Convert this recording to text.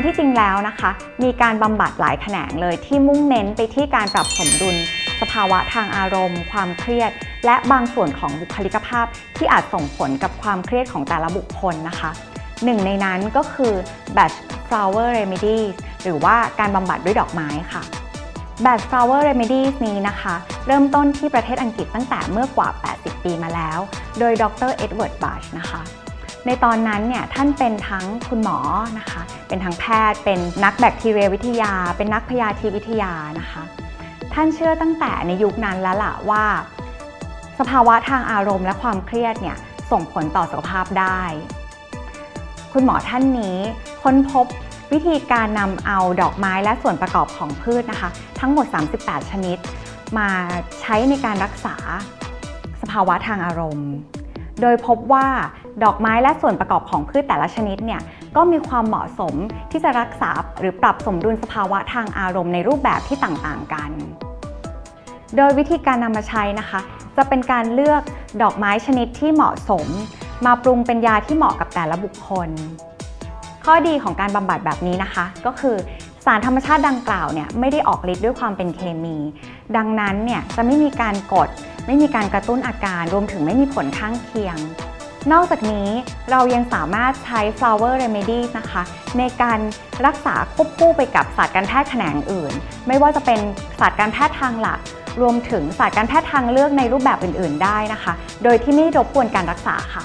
นที่จริงแล้วนะคะ มีการบำบัดหลายแขนงเลยที่มุ่งเน้นไปที่การปรับสมดุล สภาวะทางอารมณ์ ความเครียด และบางส่วนของบุคลิกภาพ ที่อาจส่งผลกับความเครียดของแต่ละบุคคลนะคะหนึ่งในนั้นก็คือ Batch Flower Remedies หรือว่าการบำบัดด้วยดอกไม้ค่ะ Batch Flower Remedies นี้นะคะ เริ่มต้นที่ประเทศอังกฤษตั้งแต่เมื่อกว่า 80 ปีมาแล้ว โดยดรเอ็ดเวิร์ดบัชนะคะ ในตอนนั้นเนี่ยท่านเป็นทั้งคุณหมอนะคะ เป็นทั้งแพทย์ เป็นนักแบคทีเรียวิทยา เป็นนักพยาธิวิทยานะคะ ท่านเชื่อตั้งแต่ในยุคนั้นแล้วล่ะว่า สภาวะทางอารมณ์และความเครียดเนี่ยส่งผลต่อสุขภาพได้ คุณหมอท่านนี้ค้นพบวิธีการนำเอาดอกไม้และส่วนประกอบของพืชนะคะ ทั้งหมด 38 ชนิด มาใช้ในการรักษาสภาวะทางอารมณ์ โดยพบว่า ดอกไม้และส่วนประกอบของพืชแต่ละชนิดเนี่ยก็มีความเหมาะสมที่จะรักษาหรือปรับสมดุลสภาวะทางอารมณ์ในรูปแบบที่ต่างๆกัน โดยวิธีการนำมาใช้นะคะ จะเป็นการเลือกดอกไม้ชนิดที่เหมาะสม มาปรุงเป็นยาที่เหมาะกับแต่ละบุคคล ข้อดีของการบำบัดแบบนี้นะคะ ก็คือสารธรรมชาติดังกล่าวเนี่ยไม่ได้ออกฤทธิ์ด้วยความเป็นเคมี ดังนั้นเนี่ยจะไม่มีการกด ไม่มีการกระตุ้นอาการ รวมถึงไม่มีผลข้างเคียง นอกจากนี้เรายังสามารถใช้ flower remedies นะคะ ในการรักษาควบคู่ไปกับศาสตร์การแพทย์แขนงอื่น ไม่ว่าจะเป็นศาสตร์การแพทย์ทางหลัก รวมถึงศาสตร์การแพทย์ทางเลือกในรูปแบบอื่น ๆ ได้นะคะ โดยที่ไม่รบกวนการรักษาค่ะ